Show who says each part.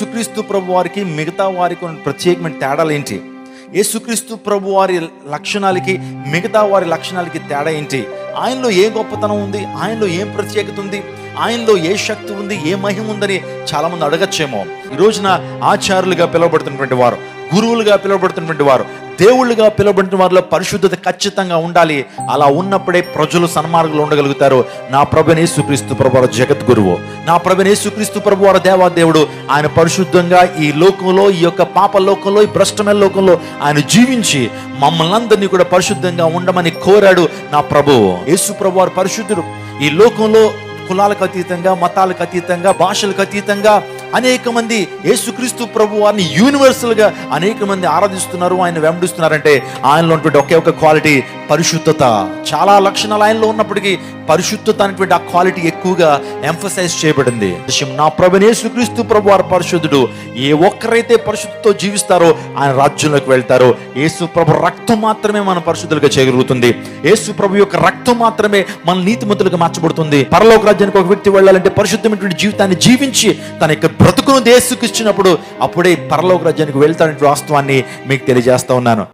Speaker 1: యేసుక్రీస్తు ప్రభు వారికి మిగతా వారికి ఉన్న ప్రత్యేకమైన తేడాలు ఏంటి? యేసుక్రీస్తు ప్రభు వారి లక్షణాలకి మిగతా వారి లక్షణాలకి తేడా ఏంటి? ఆయనలో ఏ గొప్పతనం ఉంది? ఆయనలో ఏం ప్రత్యేకత ఉంది? ఆయనలో ఏ శక్తి ఉంది? ఏ మహిమ ఉందని చాలామంది అడగచ్చేమో. ఈ రోజున ఆచార్యులుగా పిలువబడుతున్నటువంటి వారు గురువులుగా పిలువబడుతున్నటువంటి వారు దేవుళ్ళుగా పిలువబడిన వారిలో పరిశుద్ధత ఖచ్చితంగా ఉండాలి. అలా ఉన్నప్పుడే ప్రజలు సన్మార్గులు ఉండగలుగుతారు. నా ప్రభుని యేసుక్రీస్తు ప్రభు వారు జగత్ గురువు. నా ప్రభుని యేసుక్రీస్తు ప్రభు వారు దేవాదేవుడు. ఆయన పరిశుద్ధంగా ఈ లోకంలో ఈ యొక్క పాప లోకంలో ఈ భ్రష్టమైన లోకంలో ఆయన జీవించి మమ్మల్ని అందరినీ కూడా పరిశుద్ధంగా ఉండమని కోరాడు నా ప్రభువు యేసు ప్రభు వారు పరిశుద్ధుడు. ఈ లోకంలో కులాలకు అతీతంగా మతాలకు అతీతంగా భాషలకు అతీతంగా అనేక మంది యేసుక్రీస్తు ప్రభు వారిని యూనివర్సల్గా అనేక మంది ఆరాధిస్తున్నారు ఆయన వెంబడిస్తున్నారంటే ఆయనలో ఉన్నటువంటి ఒకే ఒక క్వాలిటీ పరిశుద్ధత. చాలా లక్షణాలు ఆయనలో ఉన్నప్పటికీ పరిశుద్ధత అనేటువంటి ఆ క్వాలిటీ ఎక్కువగా ఎంఫసైజ్ చేయబడింది. విషయం నా ప్రభునేసు క్రీస్తు ప్రభు వారు పరిశుద్ధుడు ఏ ఒక్కరైతే పరిశుద్ధతో జీవిస్తారో ఆయన రాజ్యంలోకి వెళ్తారో. యేసు ప్రభు రక్తం మాత్రమే మన పరిశుద్ధులుగా చేయగలుగుతుంది. యేసు ప్రభు యొక్క రక్తం మాత్రమే మన నీతిమంతులుగా మార్చబడుతుంది. పరలోక రాజ్యానికి ఒక వ్యక్తి వెళ్ళాలంటే పరిశుద్ధమైనటువంటి జీవితాన్ని జీవించి తన యొక్క బ్రతుకును దేశకు ఇచ్చినప్పుడు అప్పుడే పరలోక రాజ్యానికి వెళ్తాడంటే వాస్తవాన్ని మీకు తెలియజేస్తా ఉన్నాను.